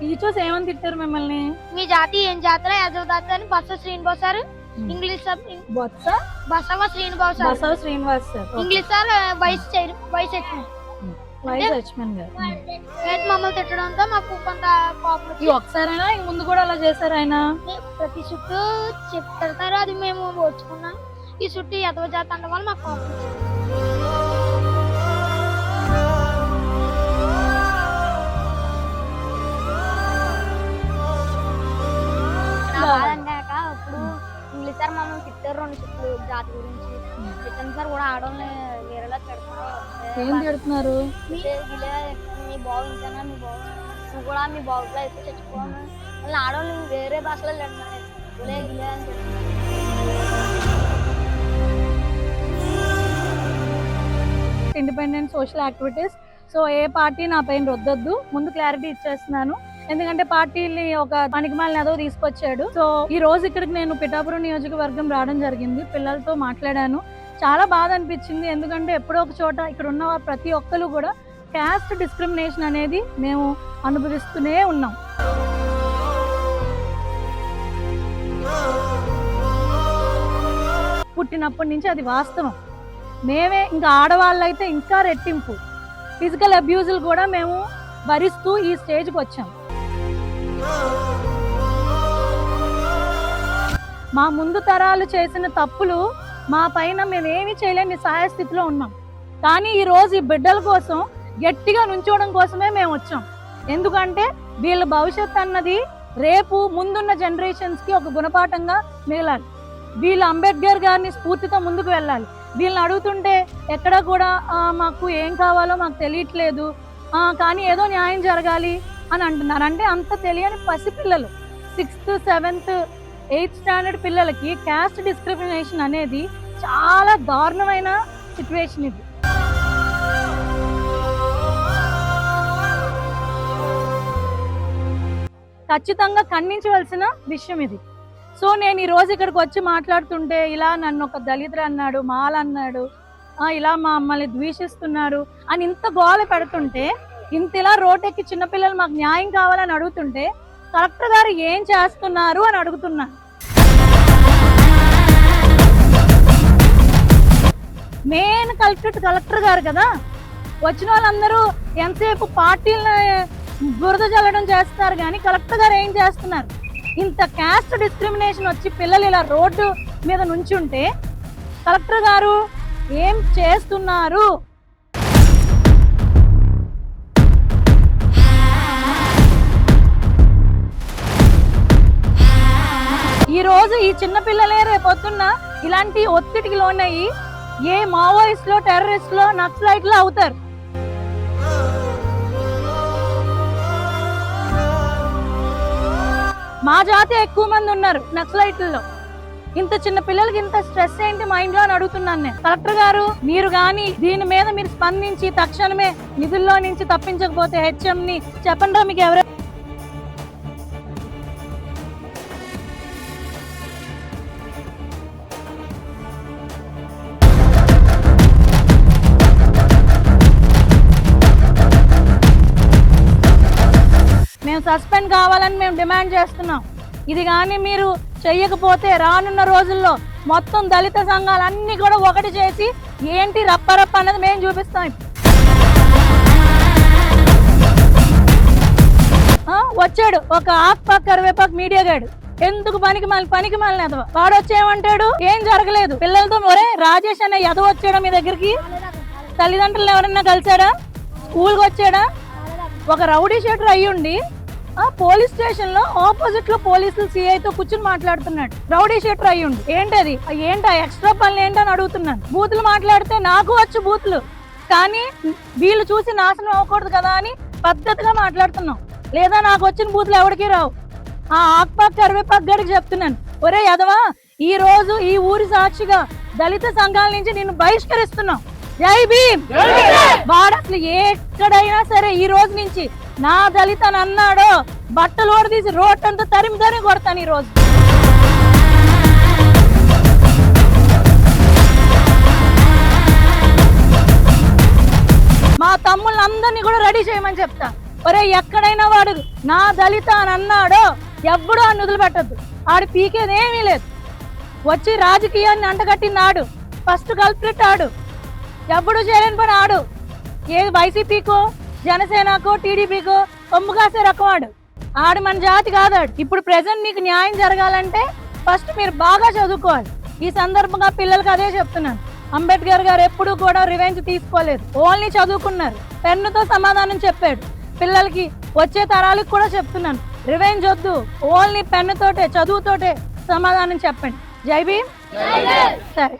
Teachers ఏమని తిట్టారు మిమ్మల్ని? మీ జాతి ఏం జాతర? యాదవ్ అని Basava Srinivas sir. English sir. Botsa Basava Srinivas sir. Basava Srinivas sir. English sir vice chair vice HM vice Laxman గారు. మమ్మల్ని తిట్టడంతో మాకు కొంత కోపం ఈ ఒకసారైనా ముందు కూడా అలా చేశారు ఆయన? ప్రతి చుట్టూ చెప్తారు అది మేము ఓర్చుకున్నాం. ఈ చుట్టూ ఎదవ జాతి అనడం వల్ల మాకు కోపం సార్ మమ్మల్ని తిట్టారు రెండు చుట్టూ జాతి గురించి. తిట్టండి సార్ కూడా ఆడవాళ్ళని వేరేలా ఏం తిడుతున్నారు తిడుతున్నారు? మీ బాగు ఇంతనా మీ బాగు నువ్వు కూడా మీ బాగులో అయితే చచ్చిపోను మళ్ళీ ఆడవాళ్ళు వేరే భాషలో తిడుతున్నారు ఇలే అని చెప్తున్నారు ఇండిపెండెంట్ సోషల్ యాక్టివిటీస్ సో ఏ పార్టీ నా పైన రుద్దొద్దు. ముందు క్లారిటీ ఇచ్చేస్తున్నాను. ఎందుకంటే పార్టీని ఒక పనికిమాలని ఏదో తీసుకొచ్చాడు. సో ఈ రోజు ఇక్కడికి నేను పిఠాపురం నియోజకవర్గం రావడం జరిగింది. పిల్లలతో మాట్లాడాను. చాలా బాధ అనిపించింది. ఎందుకంటే ఎప్పుడో ఒక చోట ఇక్కడ ఉన్న వారు ప్రతి ఒక్కరు కూడా క్యాస్ట్ డిస్క్రిమినేషన్ అనేది మేము అనుభవిస్తూనే ఉన్నాం. పుట్టినప్పటి నుంచి అది వాస్తవం. మేమే ఇంకా ఆడవాళ్ళైతే ఇంకా రెట్టింపు. ఫిజికల్ అబ్యూజులు కూడా మేము భరిస్తూ ఈ స్టేజ్కి వచ్చాం. మా ముందు తరాలు చేసిన తప్పులు మా పైన మేమేమి చేయలేని సహాయస్థితిలో ఉన్నాం. కానీ ఈరోజు ఈ బిడ్డల కోసం గట్టిగా నుంచోవడం కోసమే మేము వచ్చాం. ఎందుకంటే వీళ్ళ భవిష్యత్ అన్నది రేపు ముందున్న జనరేషన్స్కి ఒక గుణపాఠంగా మిగలాలి వీళ్ళు అంబేద్కర్ గారిని స్ఫూర్తితో ముందుకు వెళ్ళాలి. వీళ్ళని అడుగుతుంటే ఎక్కడ కూడా మాకు ఏం కావాలో మాకు తెలియట్లేదు. కానీ ఏదో న్యాయం జరగాలి. అని అంటున్నారు. అంటే అంత తెలియని పసిపిల్లలు. సిక్స్త్ సెవెంత్ ఎయిత్ స్టాండర్డ్ పిల్లలకి క్యాస్ట్ డిస్క్రిమినేషన్ అనేది చాలా దారుణమైన సిచ్యువేషన్ ఇది. ఖచ్చితంగా ఖండించవలసిన విషయం ఇది. సో నేను ఈరోజు ఇక్కడికి వచ్చి మాట్లాడుతుంటే ఇలా నన్ను ఒక దళితుడు అన్నాడు మాల అన్నాడు ఇలా మా మమ్మల్ని ద్వేషిస్తున్నారు అని ఇంత గోల పెడుతుంటే ఇంత ఇలా రోడ్డెక్కి చిన్నపిల్లలు మాకు న్యాయం కావాలని అడుగుతుంటే కలెక్టర్ గారు ఏం చేస్తున్నారు అని అడుగుతున్నారు మెయిన్ కలెక్టర్ కలెక్టర్ గారు కదా? వచ్చిన వాళ్ళందరూ ఎంతసేపు పార్టీలను బురద చల్లడం చేస్తారు కానీ కలెక్టర్ గారు ఏం చేస్తున్నారు? ఇంత క్యాస్ట్ డిస్క్రిమినేషన్ వచ్చి పిల్లలు ఇలా రోడ్డు మీద నుంచుంటే కలెక్టర్ గారు ఏం చేస్తున్నారు? ఈ రోజు ఈ చిన్న పిల్లలే రేపొద్దున్న ఇలాంటి ఒత్తిడికి లోనయ్యి ఏ మావోయిస్ట్లో టెర్రరిస్ట్లో నక్సలైట్లో అవుతారు. మా జాతి ఎక్కువ మంది ఉన్నారు నక్సలైట్లలో. ఇంత చిన్న పిల్లలకి ఇంత స్ట్రెస్ ఏంటి మైండ్లో అని అడుగుతున్నాను నేను. కలెక్టర్ గారు మీరు గాని దీని మీద మీరు స్పందించి తక్షణమే నిధుల్లో నుంచి తప్పించకపోతే హెచ్ఎం ని చెప్పండి మీకు ఎవరైనా సస్పెండ్ కావాలని మేము డిమాండ్ చేస్తున్నాం. ఇది కానీ మీరు చెయ్యకపోతే రానున్న రోజుల్లో మొత్తం దళిత సంఘాలన్నీ కూడా ఒకటి చేసి ఏంటి రప్పరప్ప అన్నది మేము చూపిస్తాం వచ్చాడు. ఒక ఆకుపాక్ కరివేపాకు మీడియా గాడు. ఎందుకు పనికి మళ్ళీ పనికి మళ్ళీ ఎదవ వాడు వచ్చేయమంటాడు? ఏం జరగలేదు. పిల్లలతో ఒరే రాజేష్ అనే ఎదవ వచ్చాడా మీ దగ్గరికి? తల్లిదండ్రులు ఎవరన్నా కలిసాడా? స్కూల్కి వచ్చాడా ఒక రౌడీ షెటర్ అయ్యుండి ఆ పోలీస్ స్టేషన్లో ఆపోజిట్లో పోలీసులు సిఐ తో కూర్చుని మాట్లాడుతున్నాడు. రౌడీ షీటర్ అయ్యుండి ఏంటది? ఆ ఏంటా? ఎక్స్ట్రా పనులు ఏంటని అడుగుతున్నాను. బూతులు మాట్లాడితే నాకు వచ్చు బూతులు. కానీ వీళ్ళు చూసి నాశనం అవ్వకూడదు కదా అని పద్ధతిగా మాట్లాడుతున్నాం. లేదా నాకు వచ్చిన బూతులు ఎవరికి రావు. ఆ ఆక్పాక్ కరివేపాక్ గడికి చెప్తున్నాను. ఒరే యదవా ఈ రోజు ఈ ఊరి సాక్షిగా దళిత సంఘాల నుంచి నిన్ను బహిష్కరిస్తున్నాం. జై భీమ్! వాడు అసలు ఎక్కడైనా సరే ఈ రోజు నుంచి నా దళిత అని బట్టలు ఓడదీసి రోడ్ అంతా తరిమి తరిమి కొడతాను ఈ రోజు మా తమ్ముళ్ళందరినీ కూడా రెడీ చేయమని చెప్తా. ఒరే ఎక్కడైనా వాడు నా దళిత అని అన్నాడో ఎవ్వడూ అని వదిలిపెట్టద్దు. ఆడు పీకేది ఏమీ లేదు. వచ్చి రాజకీయాన్ని అంటగట్టింది ఆడు ఫస్ట్ కల్ప్రిట్ ఆడు. ఎప్పుడు చేయలేని పని ఆడు. ఏది వైసీపీకో జనసేనకో టీడీపీకో కొమ్ము కాసే రకం ఆడు ఆడు మన జాతి కాదాడు ఇప్పుడు ప్రజెంట్ నీకు న్యాయం జరగాలంటే ఫస్ట్ మీరు బాగా చదువుకోవాలి. ఈ సందర్భంగా పిల్లలకి అదే చెప్తున్నాను. అంబేద్కర్ గారు ఎప్పుడూ కూడా రివెంజ్ తీసుకోలేదు. ఓన్లీ చదువుకున్నారు. పెన్నుతో సమాధానం చెప్పాడు. పిల్లలకి వచ్చే తరాలకు కూడా చెప్తున్నాను. రివెంజ్ వద్దు. ఓన్లీ పెన్నుతోటే చదువుతోటే సమాధానం చెప్పండి. జై భీమ్. సరే.